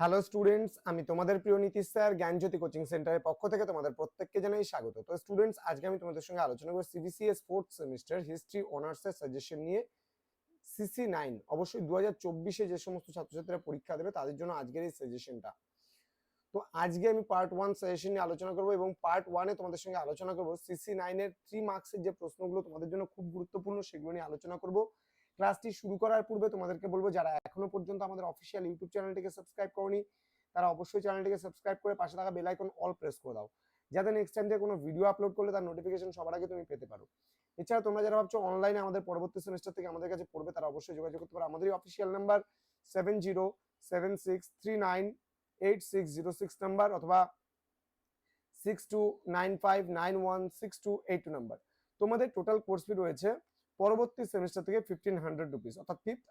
Hello students আমি তোমাদের প্রিয় নীতিশ স্যার, জ্ঞানজ্যোতি কোচিং সেন্টারের পক্ষ থেকে তোমাদের প্রত্যেককে জানাই স্বাগত। তো স্টুডেন্টস আজকে আমি তোমাদের সঙ্গে আলোচনা করব সিবিসিএস ফোর্থ সেমিস্টার হিস্ট্রি অনার্সের সাজেশন নিয়ে। সিসি নাইন অবশ্যই দু হাজার চব্বিশে যে সমস্ত ছাত্রছাত্রীরা পরীক্ষা দেবে, তাদের জন্য আজকের এই সাজেশনটা তো আজকে আমি পার্ট ওয়ান সাজেশন নিয়ে আলোচনা করব এবং পার্ট ওয়ানে তোমাদের সঙ্গে আলোচনা করব। সিসি নাইনের থ্রি মার্কসের যে প্রশ্নগুলো তোমাদের জন্য খুব গুরুত্বপূর্ণ, সেগুলো নিয়ে আলোচনা করব। ক্লাসটি শুরু করার পূর্বে তোমাদেরকে বলব, যারা এখনও পর্যন্ত আমাদের অফিসিয়াল ইউটিউব চ্যানেলটিকে সাবস্ক্রাইব করনি, তারা অবশ্যই চ্যানেলটিকে সাবস্ক্রাইব করে পাশে থাকা বেল আইকন অল প্রেস করে দাও। যাতে নেক্সট টাইম থেকে কোনো ভিডিও আপলোড করলে তার নোটিফিকেশন সবার আগে তুমি পেতে পারো। এছাড়া তোমরা যারা ভাবছ অনলাইনে আমাদের পরবর্তী সেমিস্টার থেকে আমাদের কাছে পড়বে, তারা অবশ্যই যোগাযোগ করতে পারো। আমাদের official number seven zero seven six three nine eight six zero six number অথবা six two nine five nine one six two eight two number তোমাদের টোটাল কোর্স ফি রয়েছে পরবর্তী সেমিস্টার থেকে ফিফটিন হান্ড্রেড রুপিস অর্থাৎ fifth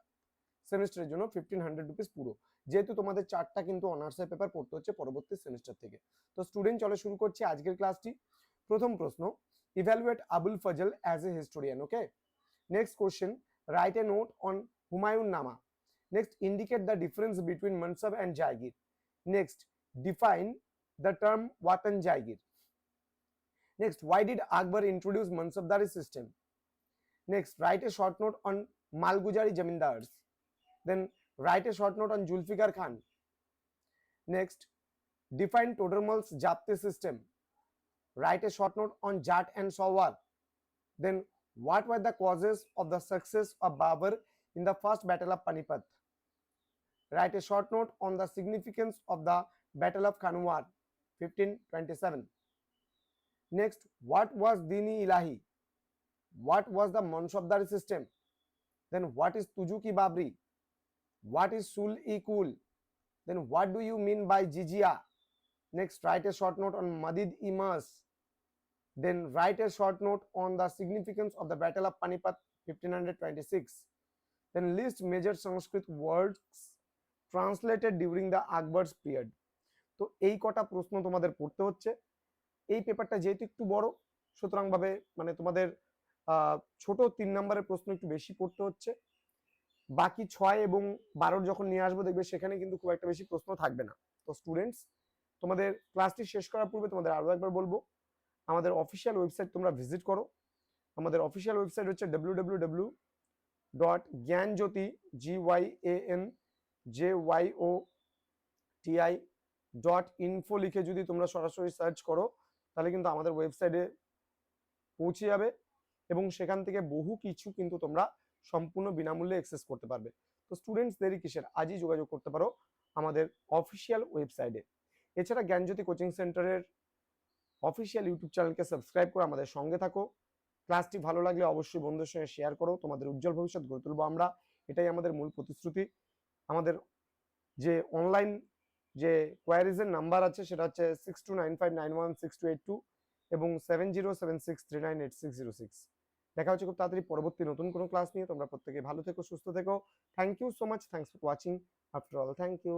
সেমিস্টারের জন্য fifteen hundred rupees পুরো। যেহেতু তোমাদের চারটা কিন্তু অনার্সের পেপার পড়তে হচ্ছে পরবর্তী সেমিস্টার থেকে। তো স্টুডেন্ট চলে শুরু করছি আজকের ক্লাসটি প্রথম প্রশ্ন evaluate Abul Fazl as a historian okay next question write a note on Humayun Nama next indicate the difference between mansab and jagir next define the term watan jagir next why did Akbar introduce mansabdari system? Next write a short note on malgujari zamindars then write a short note on Julfikar Khan. Next, define Todermal's Japte system. Write a short note on Jat and Sawar. Then, what were the causes of the success of Babur in the first battle of Panipat? Write a short note on the significance of the Battle of Kanwar, 1527. Next, what was Dini Ilahi? What was the Mansabdari system? Then, what is Tujuki Babri? What is sul e cool? Then what do you mean by jizya? Next, write a short note on Madid Imas. Then write a short note on the significance of the Battle of Panipat 1526. Then list major Sanskrit words translated during the Akbar's period. তো এই কটা প্রশ্ন তোমাদের পড়তে হচ্ছে এই পেপারটা যেহেতু একটু বড় সুতরাং ভাবে মানে তোমাদের ছোট তিন নম্বরের প্রশ্ন একটু বেশি পড়তে হচ্ছে। বাকি ছয় এবং বারোর যখন নিয়ে আসব, দেখবে সেখানে কিন্তু খুব একটা বেশি প্রশ্ন থাকবে না। তো স্টুডেন্টস তোমাদের ক্লাসটি শেষ করার পূর্বে তোমাদের আরও একবার বলব, আমাদের অফিসিয়াল ওয়েবসাইট তোমরা ভিজিট করো। আমাদের অফিসিয়াল ওয়েবসাইট হচ্ছে W W W dot Gyanjyoti G Y A N J Y O T I dot info লিখে যদি তোমরা সরাসরি সার্চ করো, তাহলে কিন্তু আমাদের ওয়েবসাইটে পৌঁছে যাবে। এবং সেখান থেকে বহু কিছু কিন্তু তোমরা সম্পূর্ণ বিনামূল্যে অ্যাক্সেস করতে পারবে। তো স্টুডেন্টস দেরি কিসের? আজই যোগাযোগ করতে পারো আমাদের অফিসিয়াল ওয়েবসাইটে এছাড়া জ্ঞানজ্যোতি কোচিং সেন্টারের অফিসিয়াল ইউটিউব চ্যানেলকে সাবস্ক্রাইব করে আমাদের সঙ্গে থাকো। ক্লাসটি ভালো লাগলে অবশ্যই বন্ধুদের সঙ্গে শেয়ার করো। তোমাদের উজ্জ্বল ভবিষ্যৎ গড়ে তুলবো আমরা। এটাই আমাদের মূল প্রতিশ্রুতি। আমাদের যে অনলাইন যে কোয়ারিজের নাম্বার আছে সেটা হচ্ছে six two nine five nine one six two eight two এবং seven zero seven six three nine eight six zero six দেখা হচ্ছে খুব তাড়াতাড়ি পরবর্তী নতুন কোনো ক্লাস নিয়ে। তোমরা প্রত্যেকে ভালো থেকো, সুস্থ থেকো। Thank you so much thanks for watching after all thank you